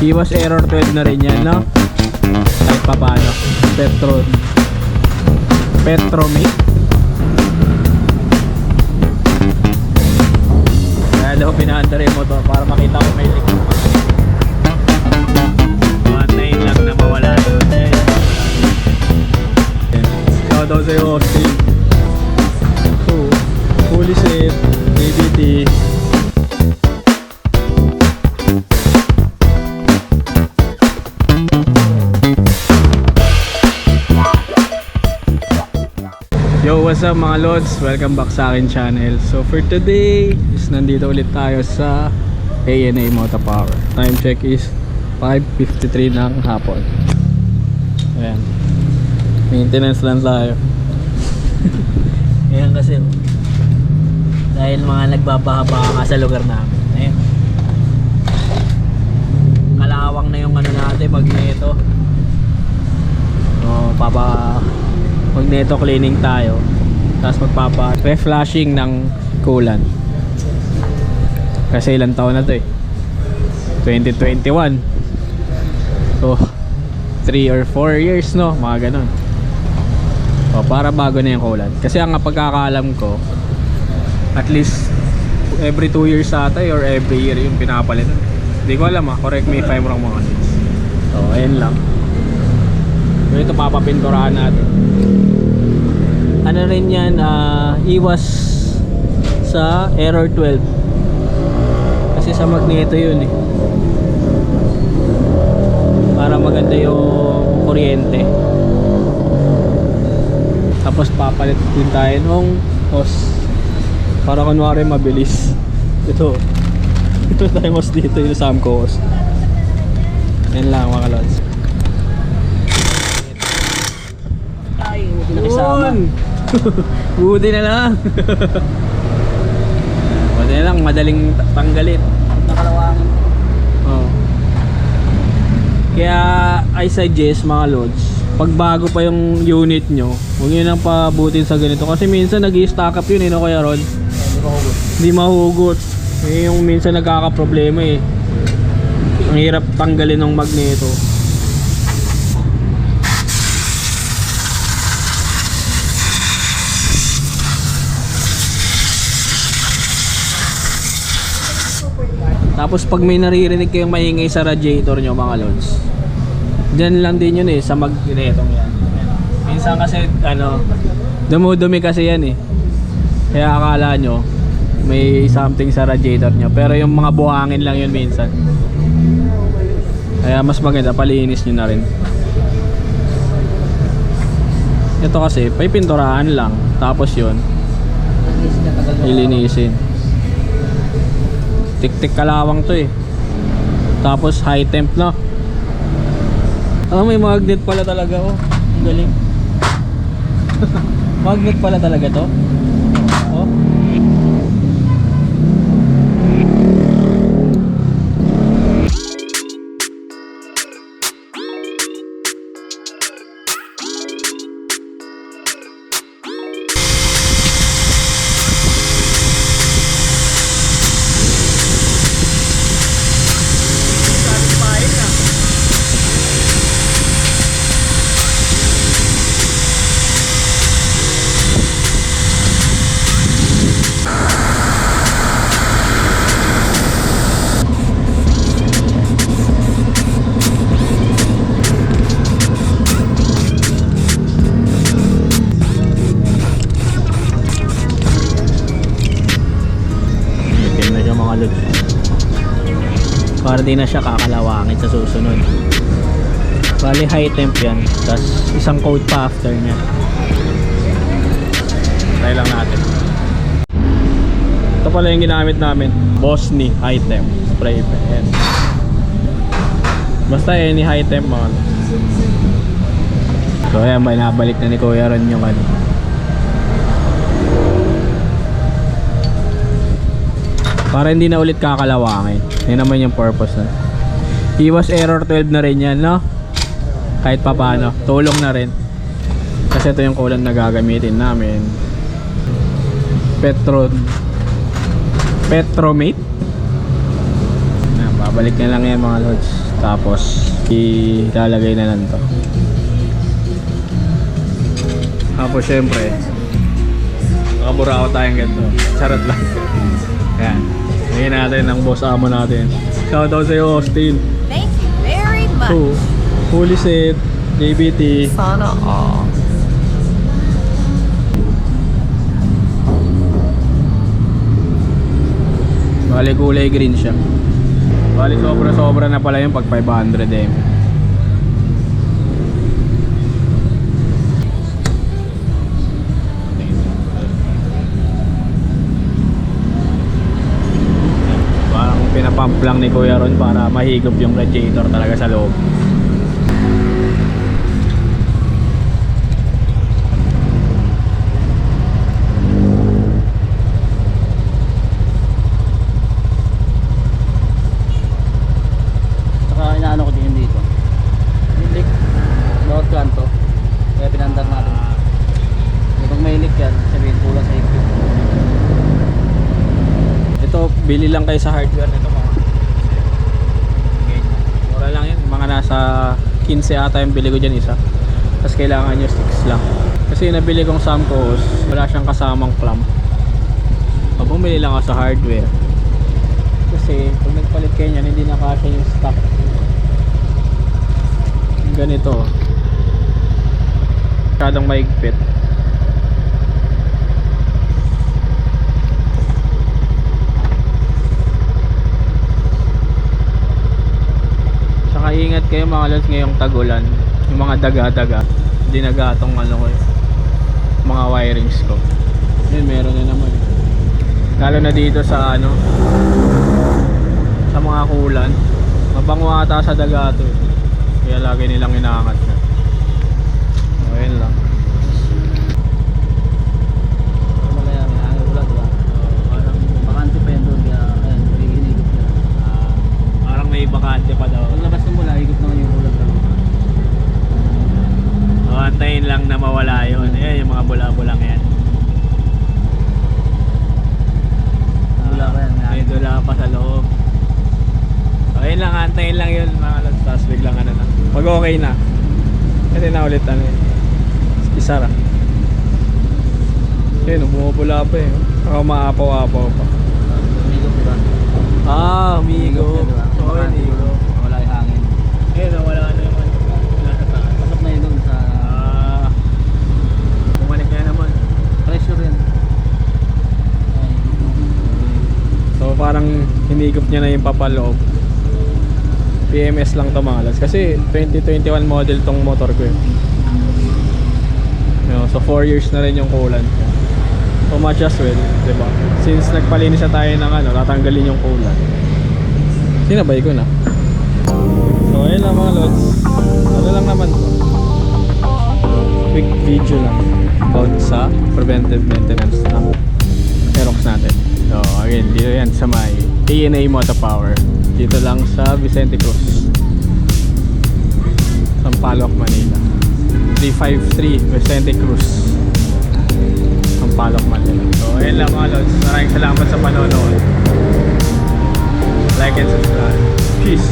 Iwas error 12 na rin yan, no? Kahit pa paano. Petro. Petromate. Kaya daw pinaandar mo to para makita ko may leak. 1.9 lang na mawala doon. Shout out sa'yo, Austin. So, fully safe, ABT. What's up mga lods? Welcome back sa akin channel. So for today, is nandito ulit tayo sa ANA Motor Power. Time check is 5.53 ng hapon. Ayan. Maintenance lang tayo. Ayan kasi. Dahil mga nagbabaha-baha sa lugar namin. Ayan. Kalawang na yung ano natin pag nito. Oh, papa pag neto cleaning tayo tapos magpapa reflashing ng coolant kasi ilang taon na to eh. 2021 so 3 or 4 years no? Mga ganon o para bago na yung coolant kasi ang pagkakaalam ko at least every 2 years ata eh, or every year yung pinapalit. Hindi ko alam ah correct me if I'm wrong mga so ayun lang. So ito papapinturahan natin ano rin yan ah, iwas sa error 12 kasi sa magneto yun eh. Para maganda yung kuryente. Tapos papalit din tayo nung hose. Para kunwari mabilis. Ito. Ito tayo hose dito yung Samco hose. Yan lang mga lods. Nakisama Buti na lang. Buti na lang, madaling ta- tanggalin. Nakalawangin. Oh. Kaya I suggest mga lods, pag bago pa yung unit nyo, huwag nyo nang pabutin sa ganito. Kasi minsan nag stack up yun eh, no Kuya Rod? Hindi ko hugot. Hindi mahugot. Eh, yung minsan nagkakaproblema eh. Ang hirap tanggalin ng magneto. Tapos pag may naririnig kayong maingay sa radiator nyo mga lods, Diyan lang din yun eh, sa magnetong yan. Minsan kasi, ano, dumudumi kasi yan eh. Kaya akala nyo, may something sa radiator nyo. Pero yung mga buhangin lang yun minsan. Kaya mas maganda, palinis nyo na rin. Ito kasi, pipinturahan lang. Tapos yun, ilinisin. Tik-tik kalawang to eh. Tapos high temp na. Oh, may magnet pala talaga oh. Ang galing. magnet pala talaga to. Para di na siya kakalawangin sa susunod. Bali high temp yan. Tapos isang coat pa after niya. Try lang natin. Ito pala yung ginamit namin. Bosni high temp spray pen. Basta any high temp mga. So ayan, binabalik na ni Kuya Ron yung ano. Para hindi na ulit kakalawangin. Yun naman yung purpose na. Iwas error 12 na rin yan, no? Kahit pa paano. Tulong na rin. Kasi ito yung kulang na gagamitin namin. Petro Petromate. Ayan, babalik na lang yan mga lods. Tapos, ilalagay na lang to. Tapos, syempre, nakaburao tayong ganito. Charot lang. Yan. Ngayon natin ang boss amo natin. Shoutout sa'yo, Austin. Thank you very much. So, fully set, JBT. Sana all. Bali kulay green siya. Bali sobra-sobra na pala yung pag 500 m. pinapump lang ni Kuya Ron para mahigop yung radiator talaga sa loob. Saka inaano ko din dito. Yung leak. Bawat kanto. Kaya pinandar natin. Kaya pag may leak yan, sabihin kulang sa ipit. Bili lang kayo sa hardware nito mga. Okay. Mura lang yun. Mga nasa 15 ata yung bili ko dyan isa. Tapos kailangan nyo 6 lang. Kasi yung nabili kong Samcos, wala siyang kasamang clamp. Pag bumili lang ako sa hardware. Kasi pag nagpalit kayo niyan, hindi nakasya yung stock. Ganito. Masyadong maigpit. Saka ingat kayo mga lods ngayong tagulan. Yung mga daga-daga. Dinagatong ano ko eh, mga wirings ko. Yun, meron na naman. Lalo na dito sa ano, sa mga kulan. Mabango ata sa daga to eh. Kaya lagi nilang inaangat na. Ayun lang. Ano kaya may hangin ulan, diba? parang, Bakante pa yun doon. Kaya, ayun, hinigot na. ah, parang may bakante pa daw. Paglabas ng mula, higop naman yung ulan talaga. So, antayin lang na mawala yun. Ayan, yung mga bula-bulang yan. Wala pa yan. May dula pa sa loob. Ayun lang, antayin lang yun mga lods. Tapos biglang ano na. Pag okay na. Kasi na ulit ano eh. Isara. Ayun, bumupula pa eh. Saka umaapaw-apaw pa. Ah? Oo, Bakante, amigo. Wala yung hangin. Ayun, wala na yung ano. Taas. Pasok na yun sa Ah, bumalik na naman. pressure. Ay, So parang hinigop niya na yung papaloob. PMS lang to mga lads. Kasi 2021 model tong motor ko eh. Know, so 4 years na rin yung coolant. So much as well, di ba? Since nagpalinis na tayo ng ano, tatanggalin yung coolant. Sinabay ko na. So ayun lang mga lods. Ano lang naman to. Quick video lang about sa preventive maintenance ng Aerox natin. So again, dito yan sa may ANA Motor Power. Dito lang sa Vicente Cruz. Sampaloc, Manila. 353 Vicente Cruz. Sampaloc, Manila. So ayun lang mga lods. Maraming salamat sa panonood. Like and subscribe. Peace.